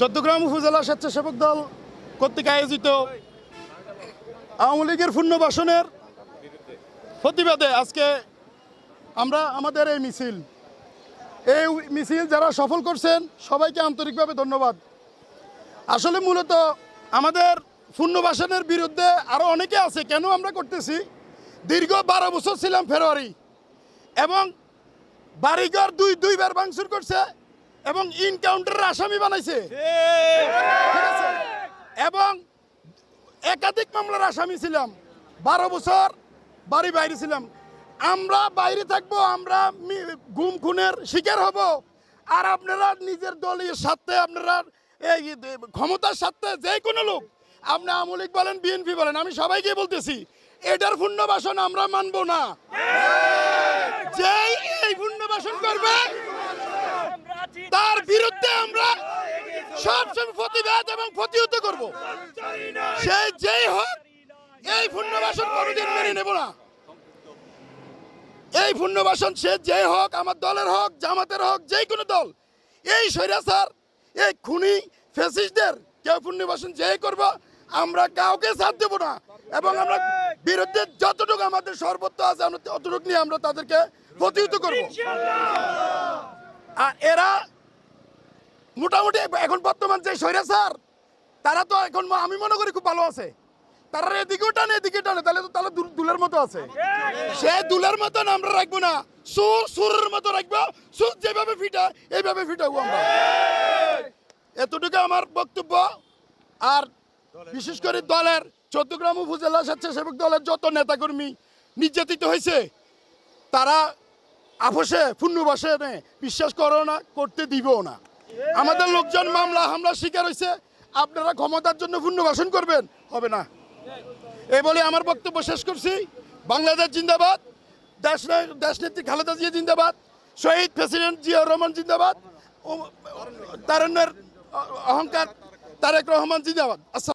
চট্টগ্রাম উপজেলা স্বেচ্ছাসেবক দল কর্তৃক আয়োজিত আওয়ামী লীগের পুনর্বাসনের প্রতিবাদে আজকে আমরা আমাদের এই মিছিল। এই মিছিল যারা সফল করছেন, সবাইকে আন্তরিকভাবে ধন্যবাদ। আসলে মূলত আমাদের পুনর্বাসনের বিরুদ্ধে আরও অনেকে আছে, কেন আমরা করতেছি? দীর্ঘ বারো বছর ছিলাম ফেব্রুয়ারি এবং বাড়িঘর দুই, দুইবার ভাঙচুর করছে। এবং ইনকাউন্টারের আসামি বানাইছে। ঠিক। আছে? এবং একাধিক মামলার আসামি ছিলাম। বারো বছর বাড়ি বাইরে ছিলাম। আমরা বাইরে থাকব আমরা গুম খুনের শিকার হব। আর আপনারা নিজের দলীয় স্বার্থে আপনারা এই ক্ষমতার স্বার্থে যে কোনো লোক আপনি আওয়ামী লীগ বলেন বিএনপি বলেন আমি সবাইকে বলতেছি এটার পুণ্যবাসন আমরা মানবো না। যেই এই পুণ্যবাসন করবে তার বিরুদ্ধে আমরা সবসময় প্রতিবাদ এবং প্রতিহত করব। সে যেই হোক, এই পুণ্যবাসন কোনোদিন মেনে নেব না। এই পুণ্যবাসন সে যে হোক, আমার দলের হোক, জামাতের হোক, যে কোনো দল, এই স্বৈরাচার, এই খুনি ফেসিস্টদের কেউ পুণ্যবাসন যে করব, আমরা কাউকে সাথ দেব না। এবং আমরা বিরুদ্ধে যতটুকু আমাদের সর্বত্র আছে, আমরা নিয়ে আমরা তাদেরকে প্রতিহত করব। মোটামুটি এখন বর্তমান যে সৈরা স্যার, তারা তো এখন আমি মনে করি খুব ভালো আছে। তারা এদিকেও টানে এদিকে টানে, তাহলে তো তাহলে দুলের মতো আছে। সে দুলের মতন আমরা রাখব না। সুর, সুরের মতো রাখব। সুর যেভাবে ফিটা এইভাবে ফিটাবো আমরা। এতটুকু আমার বক্তব্য। আর বিশেষ করে দলের চৌদ্দগ্রাম উপজেলা স্বেচ্ছাসেবক দলের যত নেতাকর্মী নির্যাতিত হয়েছে, তারা আপোষে পুণ্যবাসে নে বিশ্বাস করো না, করতে দিবেও না। আমাদের লোকজন মামলা হামলা শিকার হয়েছে আপনারা ক্ষমতার জন্য পুণ্যবাসন করবেন। হবে না। এই বলে আমার বক্তব্য শেষ করছি। বাংলাদেশ জিন্দাবাদ। দেশ দেশনেত্রী খালেদা জিয়া জিন্দাবাদ। শহীদ প্রেসিডেন্ট জিয়াউর রহমান জিন্দাবাদ। তারণ্যের অহংকার তারেক রহমান জিন্দাবাদ।